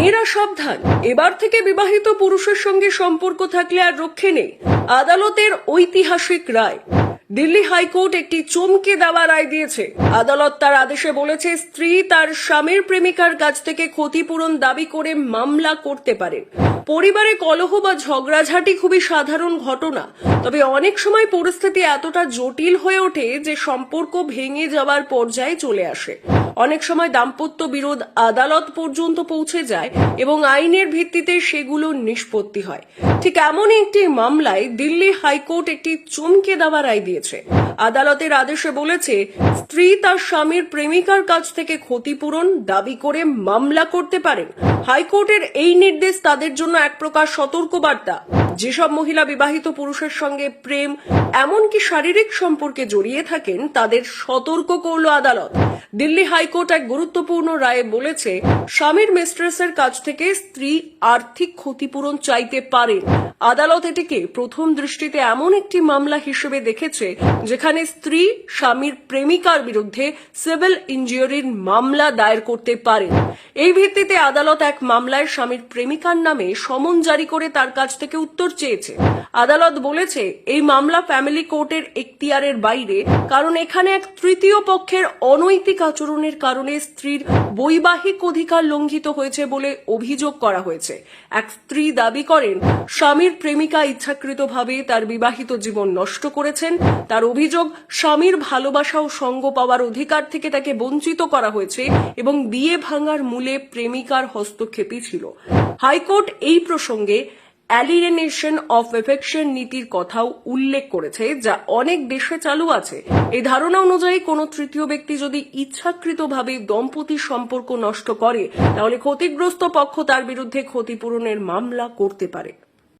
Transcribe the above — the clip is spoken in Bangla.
মেয়েরা সাবধান। এবার থেকে বিবাহিত পুরুষের সঙ্গে সম্পর্ক থাকলে আর রক্ষে নেই আদালতের ঐতিহাসিক রায়। দিল্লি হাইকোর্ট একটি চমকে দেওয়া রায় দিয়েছে। আদালত তার আদেশে বলেছে, স্ত্রী তার স্বামীর প্রেমিকার কাছ থেকে ক্ষতিপূরণ দাবি করে মামলা করতে পারেন পরিবারে কলহ বা ঝগড়াঝাটি খুবই সাধারণ ঘটনা। তবে অনেক সময় পরিস্থিতি এতটা জটিল হয়ে ওঠে যে সম্পর্ক ভেঙে যাওয়ার পর্যায়ে চলে আসে। অনেক সময় দাম্পত্য বিরোধ আদালত পর্যন্ত পৌঁছে যায় এবং আইনের ভিত্তিতে সেগুলো নিষ্পত্তি হয়। ঠিক এমনই একটি মামলায় দিল্লি হাইকোর্ট একটি চমকে দেওয়া রায় দিয়েছে। আদালতের আদেশে বলেছে, স্ত্রী তার স্বামীর প্রেমিকার কাছ থেকে ক্ষতিপূরণ দাবি করে মামলা করতে পারেন। হাইকোর্টের এই নির্দেশ তাদের জন্য এক প্রকার সতর্কবার্তা। যেসব মহিলা বিবাহিত পুরুষের সঙ্গে প্রেম, এমনকি শারীরিক সম্পর্কে জড়িয়ে থাকেন, তাদের সতর্ক করল আদালত। দিল্লি হাইকোর্ট এক গুরুত্বপূর্ণ রায়ে বলেছে স্বামীর মিস্ট্রেসের কাছ থেকে স্ত্রী আর্থিক ক্ষতিপূরণ চাইতে পারেন। আদালত এটিকে প্রথম দৃষ্টিতে এমন একটি মামলা হিসেবে দেখেছে যেখানে স্ত্রী, স্বামীর প্রেমিকার বিরুদ্ধে সিভিল ইঞ্জিওরির মামলা দায়ের করতে পারেন এই ভিত্তিতে আদালত এক মামলায় স্বামীর প্রেমিকার নামে সমন জারি করে তার কাছ থেকে উত্তর চেয়েছে। আদালত বলেছে, এই মামলা ফ্যামিলি কোর্টের এখতিয়ারের বাইরে, কারণ এখানে এক তৃতীয় পক্ষের অনৈতিক আচরণের কারণে স্ত্রীর বৈবাহিক অধিকার লঙ্ঘিত হয়েছে বলে অভিযোগ করা হয়েছে। এক স্ত্রী দাবি করেন, স্বামীর প্রেমিকা ইচ্ছাকৃতভাবে তার বিবাহিত জীবন নষ্ট করেছেন। তার অভিযোগ, স্বামীর ভালোবাসা ও সঙ্গ পাওয়ার অধিকার থেকে তাকে বঞ্চিত করা হয়েছে এবং বিয়ে ভাঙার মূলে প্রেমিকার হস্তক্ষেপই ছিল। হাইকোর্ট এই প্রসঙ্গে অ্যালিয়েনেশন অফ এফেকশন নীতির কথাও উল্লেখ করেছে, যা অনেক দেশে চালু আছে। এই ধারণা অনুযায়ী, কোনো তৃতীয় ব্যক্তি যদি ইচ্ছাকৃতভাবে দম্পতির সম্পর্ক নষ্ট করে, তাহলে ক্ষতিগ্রস্ত পক্ষ তার বিরুদ্ধে ক্ষতিপূরণের মামলা করতে পারে।